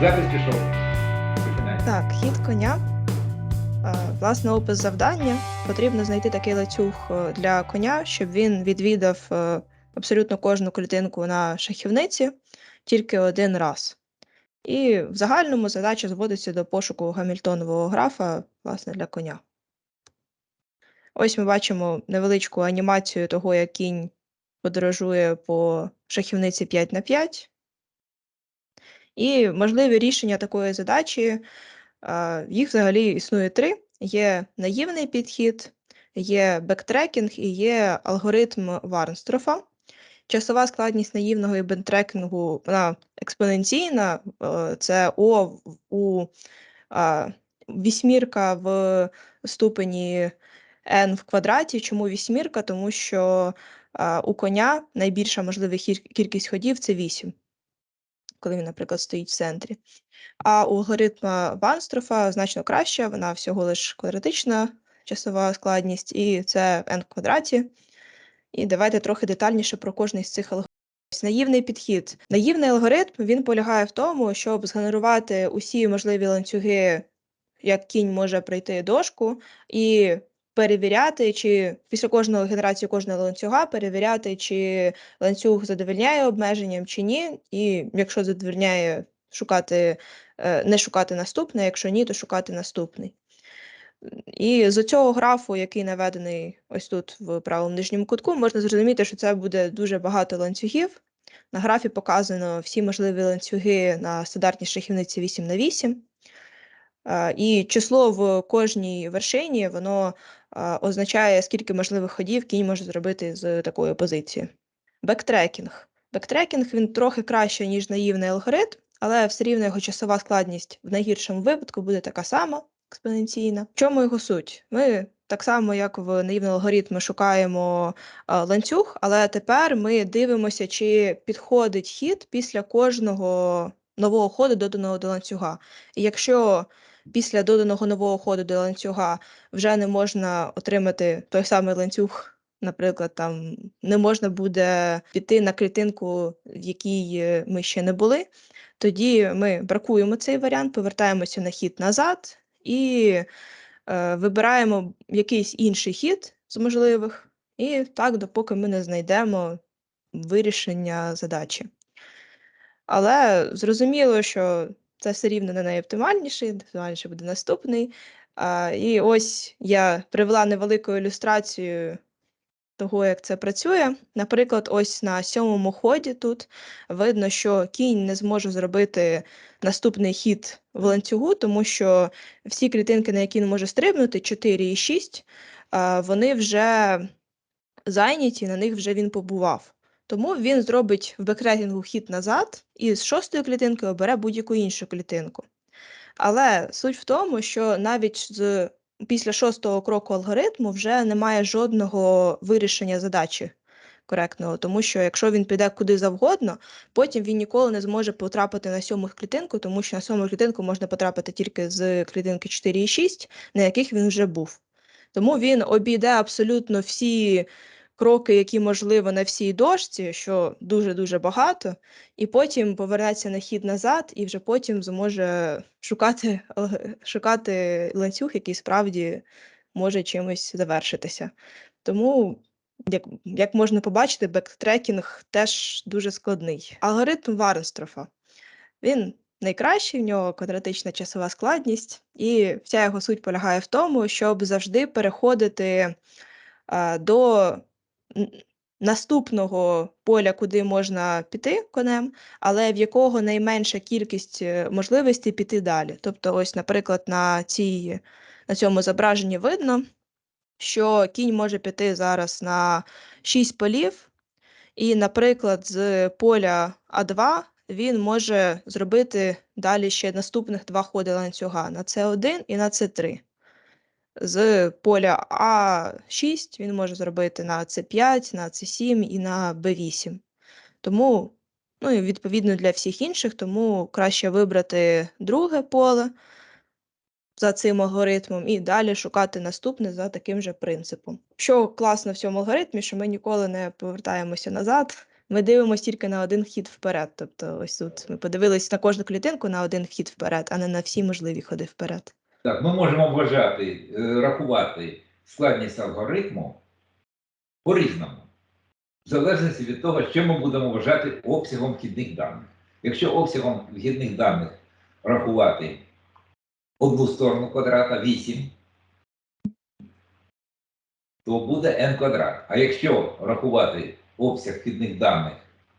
запис пішов. Так, хід коня. Е, Власне, опис завдання. Потрібно знайти такий ланцюг е, для коня, щоб він відвідав е, абсолютно кожну клітинку на шахівниці тільки один раз. І в загальному задача зводиться до пошуку гамільтонового графа, власне, для коня. Ось ми бачимо невеличку анімацію того, як кінь подорожує по шахівниці 5 на 5. І можливі рішення такої задачі Їх взагалі існує три: є наївний підхід, є бектрекінг і є алгоритм Варнстрофа. Часова складність наївного і бектрекінгу вона експоненційна. е, Це О у вісьмірка в ступені n в квадраті. Чому вісьмірка? Тому що у коня найбільша можлива кількість ходів це 8, коли він, наприклад, стоїть в центрі. А у алгоритма Ванстрофа значно краща, вона всього лиш квадратична часова складність, і це n в квадраті. І давайте трохи детальніше про кожний з цих алгоритмів. Наївний підхід. Наївний алгоритм він полягає в тому, щоб згенерувати усі можливі ланцюги, як кінь може пройти дошку, і перевіряти, чи після кожної генерації кожного ланцюга перевіряти, чи ланцюг задовольняє обмеженням чи ні. І якщо задовольняє, шукати, е, не шукати наступне, якщо ні, то шукати наступний. І з цього графу, який наведений ось тут в правому нижньому кутку, можна зрозуміти, що це буде дуже багато ланцюгів. На графі показано всі можливі ланцюги на стандартній шахівниці 8 на 8. Е, І число в кожній вершині воно означає, скільки можливих ходів кінь може зробити з такої позиції. Бектрекінг. Бектрекінг він трохи краще, ніж наївний алгоритм, але все рівно його часова складність в найгіршому випадку буде така сама, експоненційна. В чому його суть? Ми так само, як в наївному алгоритмі, шукаємо ланцюг, але тепер ми дивимося, чи підходить хід після кожного нового ходу доданого до ланцюга. І якщо після доданого нового ходу до ланцюга вже не можна отримати той самий ланцюг, наприклад, там не можна буде піти на клітинку, в якій е, ми ще не були, тоді ми бракуємо цей варіант, повертаємося на хід назад і е, вибираємо якийсь інший хід з можливих, і так, допоки ми не знайдемо вирішення задачі. Але зрозуміло, що це все рівно не найоптимальніший, оптимальніше буде наступний. А, і ось я привела невелику ілюстрацію того, як це працює. Наприклад, ось на сьомому ході тут видно, що кінь не зможе зробити наступний хід в ланцюгу, тому що всі клітинки, на які він може стрибнути, 4 і 6, а, вони вже зайняті, на них вже він побував. Тому він зробить в бекрейтингу хід назад і з шостої клітинки обере будь-яку іншу клітинку. Але суть в тому, що навіть з після шостого кроку алгоритму вже немає жодного вирішення задачі коректного, тому що якщо він піде куди завгодно, потім він ніколи не зможе потрапити на сьому клітинку, тому що на сьому клітинку можна потрапити тільки з клітинки 4 і 6, на яких він вже був. Тому він обійде абсолютно всі кроки, які можливо на всій дошці, що дуже-дуже багато, і потім повернеться на хід назад, і вже потім зможе шукати, шукати ланцюг, який справді може чимось завершитися. Тому, як, як можна побачити, бектрекінг теж дуже складний. Алгоритм Варенстрофа. Він найкращий, в нього квадратична часова складність, і вся його суть полягає в тому, щоб завжди переходити а, до наступного поля, куди можна піти конем, але в якого найменша кількість е, можливостей піти далі. Тобто, ось, наприклад, на, цій, на цьому зображенні видно, що кінь може піти зараз на 6 полів, і, наприклад, з поля А2 він може зробити далі ще наступних два ходи ланцюга на С1 і на С3 з поля А6 він може зробити на С5, на С7 і на Б8. Тому, ну і відповідно для всіх інших, тому краще вибрати друге поле за цим алгоритмом і далі шукати наступне за таким же принципом. Що класно в цьому алгоритмі, що ми ніколи не повертаємося назад, ми дивимося тільки на один вхід вперед. Тобто, ось тут ми подивились на кожну клітинку на один вхід вперед, а не на всі можливі ходи вперед. Так, ми можемо вважати, е, рахувати складність алгоритму по-різному, в залежності від того, що ми будемо вважати обсягом вхідних даних. Якщо обсягом вхідних даних рахувати одну сторону квадрата 8, то буде n квадрат. А якщо рахувати обсяг вхідних даних,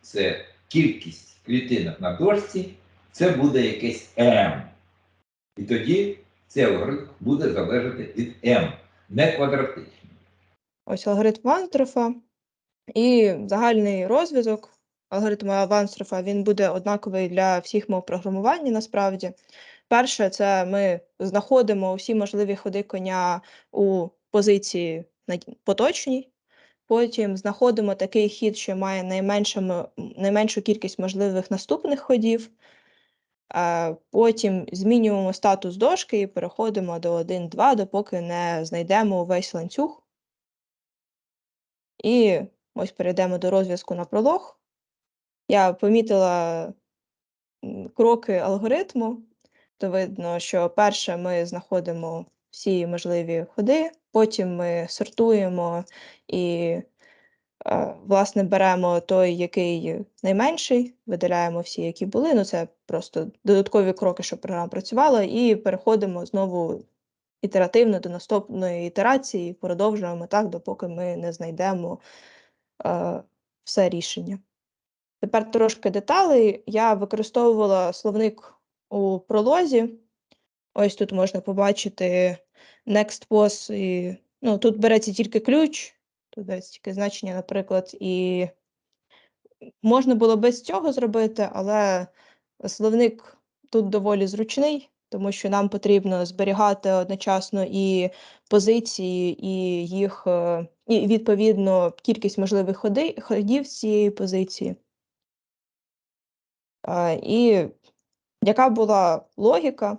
це кількість клітинок на дошці, це буде якесь m. І тоді цей алгоритм буде залежати від m, не квадратичний. Ось алгоритм Вансдорфа і загальний розв'язок алгоритму Вансдорфа він буде однаковий для всіх мов програмування насправді. Перше, це ми знаходимо всі можливі ходи коня у позиції поточній. Потім знаходимо такий хід, що має найменшу кількість можливих наступних ходів. Потім змінюємо статус дошки і переходимо до 1-2, допоки не знайдемо весь ланцюг. І ось перейдемо до розв'язку на пролог. Я помітила кроки алгоритму, то видно, що перше ми знаходимо всі можливі ходи, потім ми сортуємо і, власне, беремо той, який найменший, видаляємо всі, які були. Ну, це просто додаткові кроки, щоб програма працювала, і переходимо знову ітеративно до наступної ітерації, продовжуємо так, допоки ми не знайдемо е, все рішення. Тепер трошки деталей. Я використовувала словник у пролозі. Ось тут можна побачити next pos і ну, тут береться тільки ключ, тут береться тільки значення, наприклад, і можна було без цього зробити, але словник тут доволі зручний, тому що нам потрібно зберігати одночасно і позиції, і їх, е, і відповідно кількість можливих ходів з цієї позиції. І яка була логіка,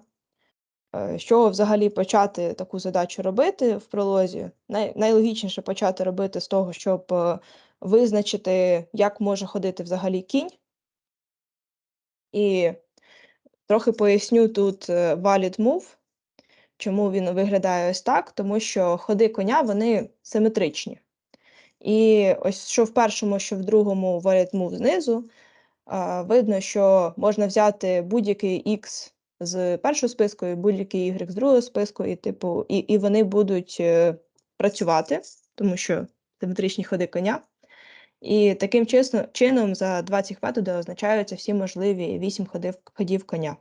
е, з чого взагалі почати таку задачу робити в пролозі? Най, найлогічніше почати робити з того, щоб е, визначити, як може ходити взагалі кінь. І трохи поясню тут е, valid move, чому він виглядає ось так, тому що ходи коня вони симетричні. І ось що в першому, що в другому valid move знизу, видно, що можна взяти будь-який X з першого списку і будь-який Y з другого списку, і, типу, і, і вони будуть е, працювати, тому що симетричні ходи коня. І таким чесно, чином за два цих методи означаються всі можливі 8 ходів, ходів коня.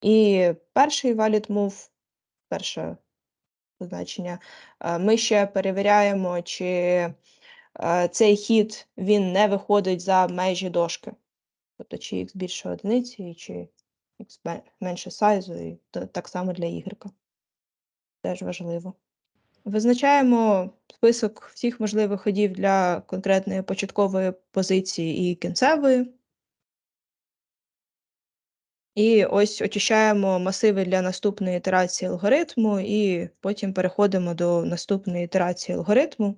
І перший valid move, перше значення, е, ми ще перевіряємо, чи е, цей хід він не виходить за межі дошки. Тобто, чи x більше одиниці, чи x менше сайзу, і так само для y. Теж важливо. Визначаємо список всіх можливих ходів для конкретної початкової позиції і кінцевої. І ось очищаємо масиви для наступної ітерації алгоритму, і потім переходимо до наступної ітерації алгоритму.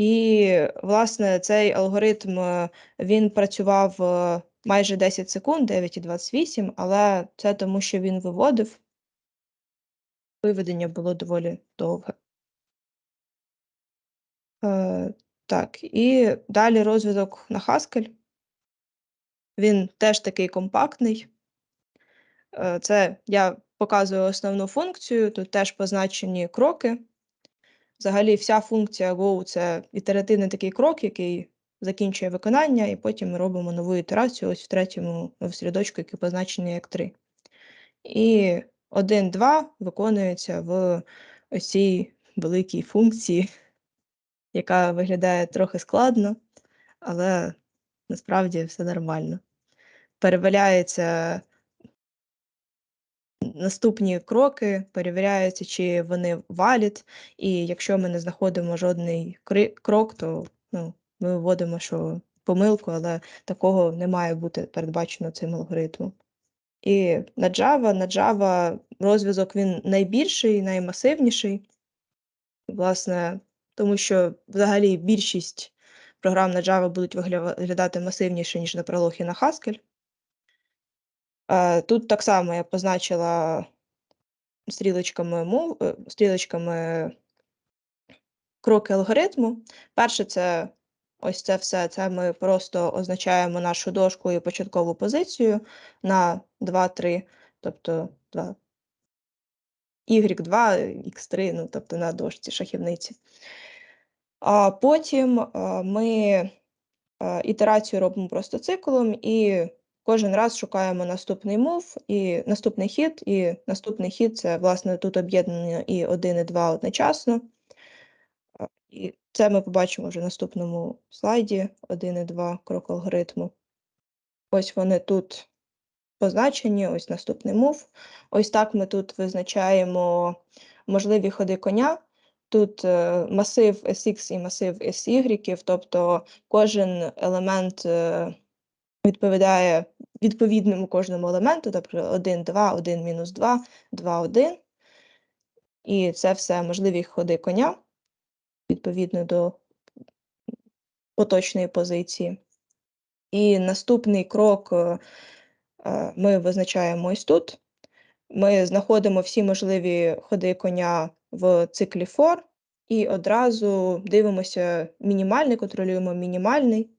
І, власне, цей алгоритм е, він працював е, майже 10 секунд, 9,28, але це тому, що він виводив. Виведення було доволі довге. Е, так, і далі розвиток на Haskell. Він теж такий компактний. Е, Це я показую основну функцію, тут теж позначені кроки. Взагалі, вся функція Go це ітеративний такий крок, який закінчує виконання, і потім ми робимо нову ітерацію ось в третьому в слідочку, який позначений як 3. І 1, 2 виконується в ось цій великій функції, яка виглядає трохи складно, але насправді все нормально. Переваляється наступні кроки, перевіряється, чи вони valid, і якщо ми не знаходимо жодний крок, то ну, ми виводимо, що помилку, але такого не має бути передбачено цим алгоритмом. І на Java, на Java розв'язок він найбільший, наймасивніший. Власне, тому що взагалі більшість програм на Java будуть виглядати масивніше, ніж на Prolog і на Haskell. Е, Тут так само я позначила стрілочками мов, е, стрілочками кроки алгоритму. Перше, це ось це все. Це ми просто означаємо нашу дошку і початкову позицію на 2, 3, тобто 2, Y2, X3, ну, тобто на дошці шахівниці. А потім а, ми а, ітерацію робимо просто циклом і кожен раз шукаємо наступний мов і наступний хід, і наступний хід це, власне, тут об'єднання і 1, і 2 одночасно. І це ми побачимо вже в наступному слайді 1 і 2 крок алгоритму. Ось вони тут позначені, ось наступний мов. Ось так ми тут визначаємо можливі ходи коня. Тут е, масив SX і масив SY, тобто кожен елемент е, відповідає відповідному кожному елементу, тобто 1, 2, 1, мінус 2, 2, 1. І це все можливі ходи коня відповідно до поточної позиції. І наступний крок е, е, ми визначаємо ось тут. Ми знаходимо всі можливі ходи коня в циклі for і одразу дивимося мінімальний, контролюємо мінімальний.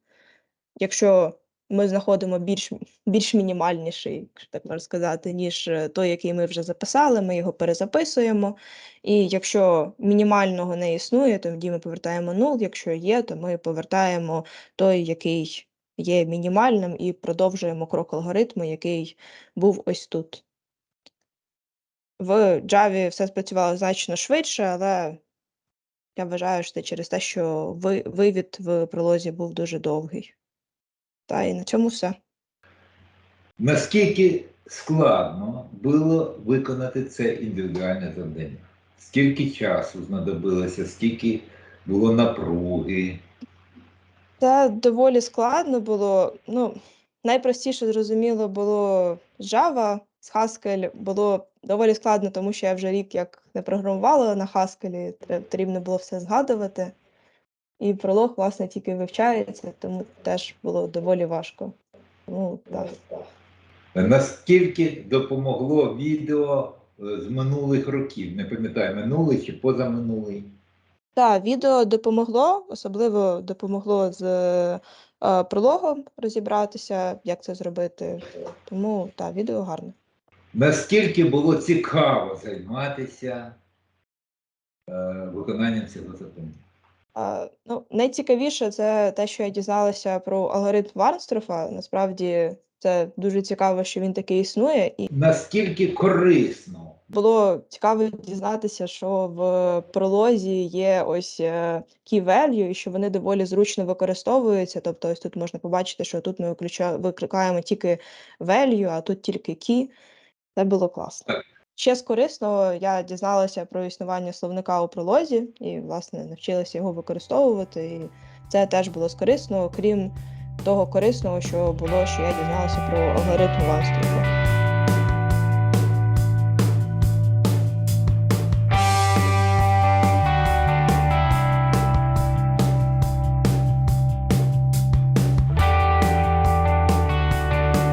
Якщо ми знаходимо більш, більш мінімальніший, якщо так можна сказати, ніж е, той, який ми вже записали, ми його перезаписуємо. І якщо мінімального не існує, то тоді ми повертаємо 0, якщо є, то ми повертаємо той, який є мінімальним, і продовжуємо крок алгоритму, який був ось тут. В Java все спрацювало значно швидше, але я вважаю, що це через те, що ви- вивід в пролозі був дуже довгий. Та і на цьому все. Наскільки складно було виконати це індивідуальне завдання? Скільки часу знадобилося, скільки було напруги? Це доволі складно було. Ну, найпростіше, зрозуміло, було Java, з Haskell було доволі складно, тому що я вже рік як не програмувала на Haskell, потрібно було все згадувати. І пролог, власне, тільки вивчається, тому теж було доволі важко. Ну, так. Наскільки допомогло відео е, з минулих років? Не пам'ятаю, минулий чи позаминулий? Так, відео допомогло, особливо допомогло з е, прологом розібратися, як це зробити. Тому так, відео гарне. Наскільки було цікаво займатися е, виконанням цього завдання? А, ну, найцікавіше це те, що я дізналася про алгоритм Варнстрофа. Насправді це дуже цікаво, що він такий існує, і Наскільки корисно було цікаво дізнатися, що в пролозі є ось е, key value, і що вони доволі зручно використовуються. Тобто, ось тут можна побачити, що тут ми викликаємо тільки value, а тут тільки key. Це було класно. Так. Ще з корисного я дізналася про існування словника у пролозі і, власне, навчилася його використовувати. І це теж було з корисного, крім того корисного, що було, що я дізналася про алгоритм Ванстрофа.